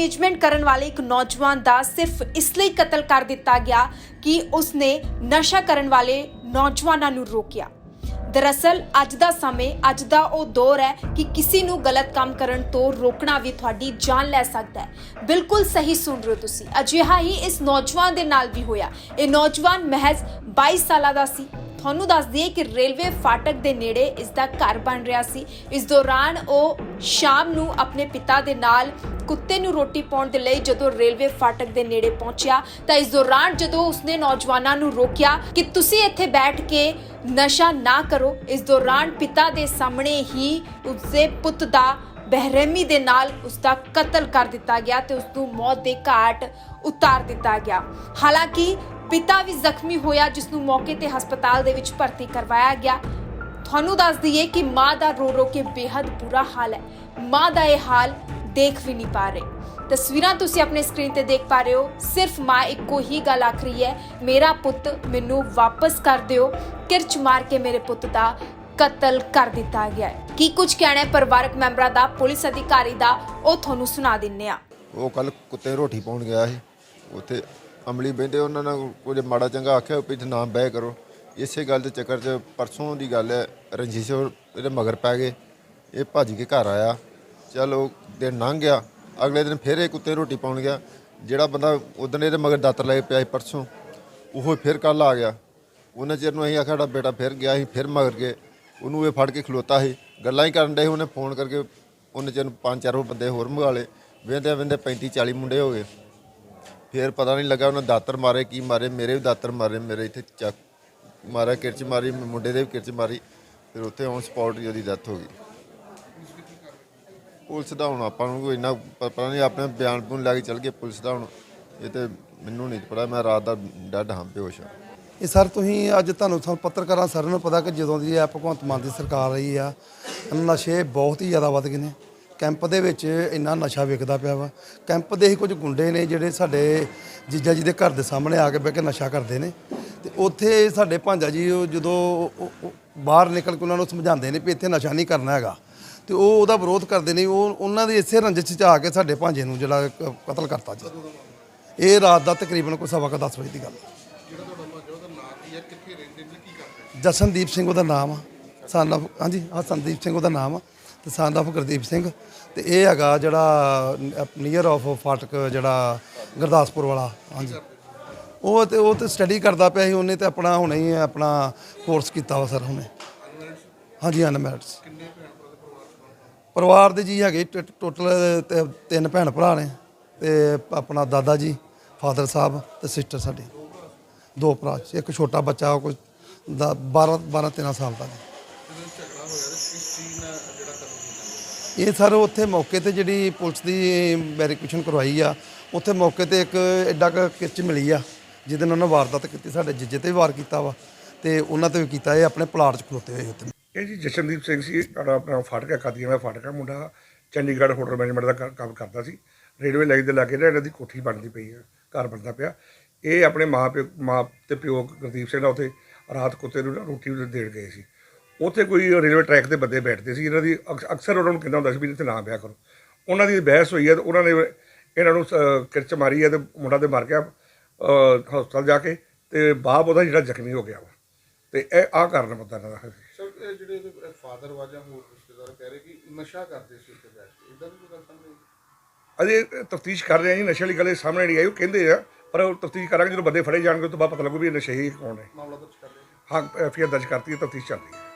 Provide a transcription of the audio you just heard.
Engagement ਕਰਨ ਵਾਲੇ ਇੱਕ ਨੌਜਵਾਨ ਦਾ ਸਿਰਫ ਇਸ ਲਈ ਕਤਲ ਕਰ ਦਿੱਤਾ ਗਿਆ ਕਿ ਉਸਨੇ ਨਸ਼ਾ ਕਰਨ ਵਾਲੇ ਨੌਜਵਾਨਾਂ ਨੂੰ ਰੋਕਿਆ। ਦਰਅਸਲ, ਅੱਜ ਦਾ ਸਮੇਂ, ਅੱਜ ਦਾ ਉਹ ਦੌਰ ਹੈ ਕਿ ਕਿਸੇ ਨੂੰ ਗਲਤ ਕੰਮ ਕਰਨ ਤੋਂ ਰੋਕਣਾ ਵੀ ਤੁਹਾਡੀ ਜਾਨ ਲੈ ਸਕਦਾ ਹੈ। ਬਿਲਕੁਲ ਸਹੀ ਸੁਣ ਰਹੇ ਹੋ ਤੁਸੀਂ। ਅਜਿਹਾ ਹੀ ਇਸ ਨੌਜਵਾਨ ਦੇ ਨਾਲ ਵੀ ਹੋਇਆ। ਇਹ ਨੌਜਵਾਨ ਮਹਿਜ਼ 22 ਸਾਲਾਂ ਦਾ ਸੀ। ਤੁਹਾਨੂੰ ਦੱਸ ਦਈਏ ਕਿ ਰੇਲਵੇ ਫਾਟਕ ਦੇ ਨੇੜੇ ਇਸ ਦਾ ਘਰ ਬਣ ਰਿਹਾ ਸੀ। ਇਸ ਦੌਰਾਨ ਉਹ ਸ਼ਾਮ ਨੂੰ ਆਪਣੇ ਪਿਤਾ ਦੇ ਨਾਲ ਕੁੱਤੇ ਨੂੰ ਰੋਟੀ ਪਾਉਣ ਦੇ ਲਈ ਜਦੋਂ ਰੇਲਵੇ ਫਾਟਕ ਦੇ ਨੇੜੇ ਪਹੁੰਚਿਆ, ਤਾਂ ਇਸ ਦੌਰਾਨ ਜਦੋਂ ਉਸਨੇ ਨੌਜਵਾਨਾਂ ਨੂੰ ਰੋਕਿਆ ਕਿ ਤੁਸੀਂ ਇੱਥੇ ਬੈਠ ਕੇ ਨਸ਼ਾ ਨਾ ਕਰੋ, ਇਸ ਦੌਰਾਨ ਪਿਤਾ ਦੇ ਸਾਹਮਣੇ ਹੀ ਉਸਦੇ ਪੁੱਤ ਦਾ ਬਹਿਰਮੀ ਦੇ ਨਾਲ ਉਸ ਦਾ ਕਤਲ ਕਰ ਦਿੱਤਾ ਗਿਆ ਤੇ ਉਸ ਨੂੰ ਮੌਤ ਦੇ ਘਾਟ ਉਤਾਰ ਦਿੱਤਾ ਗਿਆ। ਹਾਲਾਂਕਿ ਪਿਤਾ ਵੀ ਜ਼ਖਮੀ ਹੋਇਆ, ਜਿਸ ਨੂੰ ਮੌਕੇ ਤੇ ਹਸਪਤਾਲ ਦੇ ਵਿੱਚ ਭਰਤੀ ਕਰਵਾਇਆ ਗਿਆ। ਤੁਹਾਨੂੰ ਦੱਸ ਦਈਏ ਕਿ ਮਾਂ ਦਾ ਰੋ ਰੋ ਕੇ ਬੇहद ਬੁਰਾ ਹਾਲ ਹੈ। ਮਾਂ ਦਾ ਇਹ ਹਾਲ ਦੇਖ ਵੀ ਨਹੀਂ ਪਾ ਰਹੇ। ਤਸਵੀਰਾਂ ਤੁਸੀਂ ਆਪਣੇ ਸਕਰੀਨ ਤੇ ਦੇਖ ਪਾ ਰਹੇ ਹੋ। ਸਿਰਫ ਮਾਂ ਇੱਕੋ ਹੀ ਗੱਲ ਆਖ ਰਹੀ ਹੈ, ਮੇਰਾ ਪੁੱਤ ਮੈਨੂੰ ਵਾਪਸ ਕਰ ਦਿਓ। ਕਿਰਚ ਮਾਰ ਕੇ ਮੇਰੇ ਪੁੱਤ ਦਾ ਕਤਲ ਕਰ ਦਿੱਤਾ ਗਿਆ ਹੈ। ਕੀ ਕੁਝ ਕਹਿਣਾ ਹੈ ਪਰਿਵਾਰਕ ਮੈਂਬਰਾਂ ਦਾ, ਪੁਲਿਸ ਅਧਿਕਾਰੀ ਦਾ, ਉਹ ਤੁਹਾਨੂੰ ਸੁਣਾ ਦਿੰਨੇ ਆ। ਉਹ ਕੱਲ ਕੁੱਤੇ ਰੋਟੀ ਪਾਉਣ ਗਿਆ ਸੀ। ਉੱਥੇ ਅਮਲੀ ਬਹਿੰਦੇ ਉਹਨਾਂ ਨੇ ਕੁਝ ਮਾੜਾ ਚੰਗਾ ਆਖਿਆ ਵੀ ਨਾ ਬਹਿ ਕਰੋ। ਇਸੇ ਗੱਲ ਦੇ ਚੱਕਰ 'ਚ ਪਰਸੋਂ ਦੀ ਗੱਲ ਹੈ ਰਣਜੀਤ ਸਿੰਘ ਇਹਦੇ ਮਗਰ ਪੈ ਗਏ। ਇਹ ਭੱਜ ਕੇ ਘਰ ਆਇਆ। ਚਲ ਦਿਨ ਲੰਘ ਗਿਆ। ਅਗਲੇ ਦਿਨ ਫਿਰ ਇਹ ਕੁੱਤੇ ਰੋਟੀ ਪਾਉਣ ਗਿਆ। ਜਿਹੜਾ ਬੰਦਾ ਉਦੋਂ ਇਹਦੇ ਮਗਰ ਦਾਤਰ ਲੈ ਕੇ ਪਿਆ ਸੀ ਪਰਸੋਂ ਉਹ ਫਿਰ ਕੱਲ ਆ ਗਿਆ। ਉਹਨਾਂ ਚਿਰ ਨੂੰ ਅਸੀਂ ਆਖਿਆ ਸਾਡਾ ਬੇਟਾ ਫਿਰ ਗਿਆ ਸੀ ਫਿਰ ਮਗਰ ਗਏ। ਉਹਨੂੰ ਇਹ ਫੜ ਕੇ ਖਲੋਤਾ ਸੀ। ਗੱਲਾਂ ਹੀ ਕਰਨ ਡਏ ਸੀ, ਉਹਨੇ ਫੋਨ ਕਰਕੇ ਉਹਨੇ ਚਿਰ ਨੂੰ ਪੰਜ ਚਾਰ ਬੰਦੇ ਹੋਰ ਮੰਗਾ ਲਏ। ਵੇਂਦੇ ਵੇਂਦੇ 35 40 ਮੁੰਡੇ ਹੋ ਗਏ। ਫਿਰ ਪਤਾ ਨਹੀਂ ਲੱਗਾ ਉਹਨੇ ਦਾਤਰ ਮਾਰੇ, ਕੀ ਮਾਰੇ, ਮੇਰੇ ਵੀ ਦਾਤਰ ਮਾਰੇ, ਮੇਰੇ ਇੱਥੇ ਚੱਕ ਮਾਰਿਆ, ਕਿਰਚ ਮਾਰੀ, ਮੁੰਡੇ ਦੇ ਵੀ ਕਿਰਚ ਮਾਰੀ, ਫਿਰ ਉੱਥੇ ਔਨ ਸਪੌਟ ਹੀ ਉਹਦੀ ਡੈਥ ਹੋ ਗਈ। ਪੁਲਿਸ ਦਾ ਹੁਣ ਆਪਾਂ ਨੂੰ ਕੋਈ ਇੰਨਾ ਪਤਾ ਨਹੀਂ, ਆਪਣੇ ਬਿਆਨ ਬੂਨ ਲੈ ਕੇ ਚੱਲ ਗਏ ਪੁਲਿਸ ਦਾ ਹੁਣ, ਇਹ ਤੇ ਮੈਨੂੰ ਨਹੀਂ ਪਤਾ, ਮੈਂ ਰਾਤ ਦਾ ਡੱਡ ਹਾਂ ਬੇਹੋਸ਼ ਹਾਂ ਇਹ ਸਰ ਤੁਸੀਂ ਅੱਜ ਤੁਹਾਨੂੰ ਸਾਨੂੰ ਪੱਤਰਕਾਰਾਂ ਸਾਰਿਆਂ ਨੂੰ ਪਤਾ ਕਿ ਜਦੋਂ ਦੀ ਇਹ ਭਗਵੰਤ ਮਾਨ ਦੀ ਸਰਕਾਰ ਰਹੀ ਆ, ਨਸ਼ੇ ਬਹੁਤ ਹੀ ਜ਼ਿਆਦਾ ਵੱਧ ਗਏ ਨੇ। ਕੈਂਪ ਦੇ ਵਿੱਚ ਇੰਨਾ ਨਸ਼ਾ ਵਿਕਦਾ ਪਿਆ ਵਾ। ਕੈਂਪ ਦੇ ਹੀ ਕੁਝ ਗੁੰਡੇ ਨੇ ਜਿਹੜੇ ਸਾਡੇ ਜੀਜਾ ਜੀ ਦੇ ਘਰ ਦੇ ਸਾਹਮਣੇ ਆ ਕੇ ਬਹਿ ਕੇ ਨਸ਼ਾ ਕਰਦੇ ਨੇ। ਤੇ ਉੱਥੇ ਸਾਡੇ ਭਾਂਜਾ ਜੀ ਉਹ ਜਦੋਂ ਬਾਹਰ ਨਿਕਲ ਕੇ ਉਹਨਾਂ ਨੂੰ ਸਮਝਾਉਂਦੇ ਨੇ ਵੀ ਇੱਥੇ ਨਸ਼ਾ ਨਹੀਂ ਕਰਨਾ ਹੈਗਾ। ਤੇ ਉਹ ਉਹਦਾ ਵਿਰੋਧ ਕਰਦੇ ਨੇ ਉਹ ਉਹਨਾਂ ਦੀ ਇਸੇ ਰੰਜਿਸ਼ 'ਚ ਆ ਕੇ ਸਾਡੇ ਭਾਂਜੇ ਨੂੰ ਜਿਹੜਾ ਕਤਲ ਕਰਤਾ ਜੀ। ਇਹ ਰਾਤ ਦਾ ਤਕਰੀਬਨ ਕੋਈ ਸਵਾ ਕੁ ਦਸ ਵਜੇ ਦੀ ਗੱਲ। ਹੈ ਜਸ਼ਨਦੀਪ ਸਿੰਘ ਉਹਦਾ ਨਾਮ ਆ। Son of ਹਾਂਜੀ, ਹਾਂ, ਸੰਦੀਪ ਸਿੰਘ ਉਹਦਾ ਨਾਮ ਆ, ਤੇ son of ਗੁਰਦੀਪ ਸਿੰਘ। ਤੇ ਇਹ ਹੈਗਾ ਜਿਹੜਾ ਨੀਅਰ ਆਫ ਫਾਟਕ ਜਿਹੜਾ ਗੁਰਦਾਸਪੁਰ ਵਾਲਾ, ਹਾਂਜੀ। ਉਹ ਤੇ ਉਹ ਤੇ ਸਟੱਡੀ ਕਰਦਾ ਪਿਆ ਸੀ, ਉਹਨੇ ਤੇ ਆਪਣਾ ਹੁਣੇ ਹੀ ਆਪਣਾ ਕੋਰਸ ਕੀਤਾ ਵਾ ਸਰ ਹੁਣੇ। ਹਾਂਜੀ ਅਨਮੈਰਿਡਸ ਪਰਿਵਾਰ ਦੇ ਜੀ ਹੈਗੇ ਟੋਟਲ ਤਿੰਨ ਭੈਣ ਭਰਾ ਨੇ, ਤੇ ਆਪਣਾ ਦਾਦਾ ਜੀ, ਫਾਦਰ ਸਾਹਿਬ ਤੇ ਸਿਸਟਰ ਸਾਡੇ। ਦੋ ਭਰਾ, ਇੱਕ ਛੋਟਾ ਬੱਚਾ ਉਹ ਕੋਈ 12 12 13 ਸਾਲ ਦਾ ਜੀ। ਇਹ ਸਰ ਉੱਥੇ ਮੌਕੇ ਤੇ ਜਿਹੜੀ ਪੁਲਿਸ ਦੀ ਵੈਰੀਫਿਕੇਸ਼ਨ ਕਰਵਾਈ ਆ ਉੱਥੇ ਮੌਕੇ ਤੇ ਇੱਕ ਐਡਾ ਕੁ ਕਿਰਚ ਮਿਲੀ ਆ ਜਿਹਦੇ ਨਾਲ ਉਹਨਾਂ ਵਾਰਦਾਤ ਕੀਤੀ ਸਾਡੇ ਜੀਜੇ ਤੇ ਵੀ ਵਾਰ ਕੀਤਾ ਵਾ ਤੇ ਉਹਨਾਂ ਤੇ ਵੀ ਕੀਤਾ ਇਹ ਆਪਣੇ ਪਲਾਟ 'ਚ ਖਲੋਤੇ ਹੋਏ ਉੱਥੇ। ਇਹ ਜੀ ਜਸ਼ਨਦੀਪ ਸਿੰਘ ਸੀ ਸਾਡਾ ਆਪਣਾ ਫਾਟਕਾ ਕਾਦੀਆਂ ਦਾ ਫਾਟਕਾ ਮੁੰਡਾ ਚੰਡੀਗੜ੍ਹ ਹੋਟਲ ਮੈਨੇਜਮੈਂਟ ਦਾ ਕ- ਕੰਮ ਕਰਦਾ ਸੀ ਰੇਲਵੇ ਲਾਈਨ ਦੇ ਲਾਗੇ ਇਹਨਾਂ ਦੀ ਕੋਠੀ ਬਣਦੀ ਪਈ ਹੈ ਘਰ ਬਣਦਾ ਪਿਆ। ਇਹ ਆਪਣੇ ਮਾਂ ਪਿਓ ਮਾਂ ਤੇ ਪਿਓ ਗੁਰਦੀਪ ਸਿੰਘ ਨਾਲ ਉੱਥੇ ਰਾਤ ਕੁੱਤੇ ਨੂੰ ਨਾ ਰੋਟੀ ਦੇਣ ਗਏ ਸੀ। ਉੱਥੇ ਕੋਈ ਰੇਲਵੇ ਟਰੈਕ ਤੇ ਬੰਦੇ ਬੈਠਦੇ ਸੀ ਇਹਨਾਂ ਦੀ ਅਕਸ- ਅਕਸਰ ਉਹਨਾਂ ਨੂੰ ਕਹਿੰਦਾ ਹੁੰਦਾ ਸੀ ਵੀ ਇੱਥੇ ਨਾ ਬਿਆ ਕਰੋ। ਉਹਨਾਂ ਦੀ ਬਹਿਸ ਹੋਈ ਹੈ ਤੇ ਉਹਨਾਂ ਨੇ ਇਹਨਾਂ ਨੂੰ ਅ, ਕਿਰਚ ਮਾਰੀ ਹੈ ਤੇ ਮੁੰਡਾ ਤੇ ਮਰ ਗਿਆ ਹਸਪਤਾਲ ਜਾ ਕੇ ਤੇ ਬਾਪ ਉਹਦਾ ਜਿਹੜਾ ਜ਼ਖਮੀ ਹੋ ਗਿਆ ਵਾ। ਤੇ ਇਹ ਆ ਕਾਰਨ ਪਤਾ ਇਹਨਾਂ ਦਾ ਸਰ ਇਹ ਜਿਹੜੇ ਫਾਦਰ ਵਾਜਾ ਹੋਰ ਰਿਸ਼ਤੇਦਾਰ ਕਹਿ ਰਹੇ ਕਿ ਨਸ਼ਾ ਕਰਦੇ ਸੀ ਉੱਤੇ ਬੈਠ ਕੇ ਇਦਾਂ ਦੀ ਕੋਈ ਗੱਲ ਸਾਹਮਣੇ ਆਈ? ਅਜੇ ਤਫਤੀਸ਼ ਕਰ ਰਹੇ ਆ ਜੀ ਨਸ਼ੇ ਵਾਲੀ ਗੱਲ ਇਹ ਸਾਹਮਣੇ ਨਹੀਂ ਆਈ ਉਹ ਕਹਿੰਦੇ ਆ ਪਰ ਉਹ ਤਫਤੀਸ਼ ਕਰਾਂਗੇ ਜਦੋਂ ਬੰਦੇ ਫੜੇ ਜਾਣਗੇ ਉਸ ਤੋਂ ਬਾਅਦ ਪਤਾ ਲੱਗੂ ਵੀ ਇਹ ਨਸ਼ੇ ਹੀ ਕੌਣ ਹੈ ਮਾਮਲਾ ਦਰਜ ਕਰ ਲਿਆ। ਹਾਂ ਐਫਆਈਆਰ ਦਰਜ ਕਰਤੀ ਹੈ ਤਫਤੀਸ਼ ਚੱਲ ਰਹੀ ਹੈ।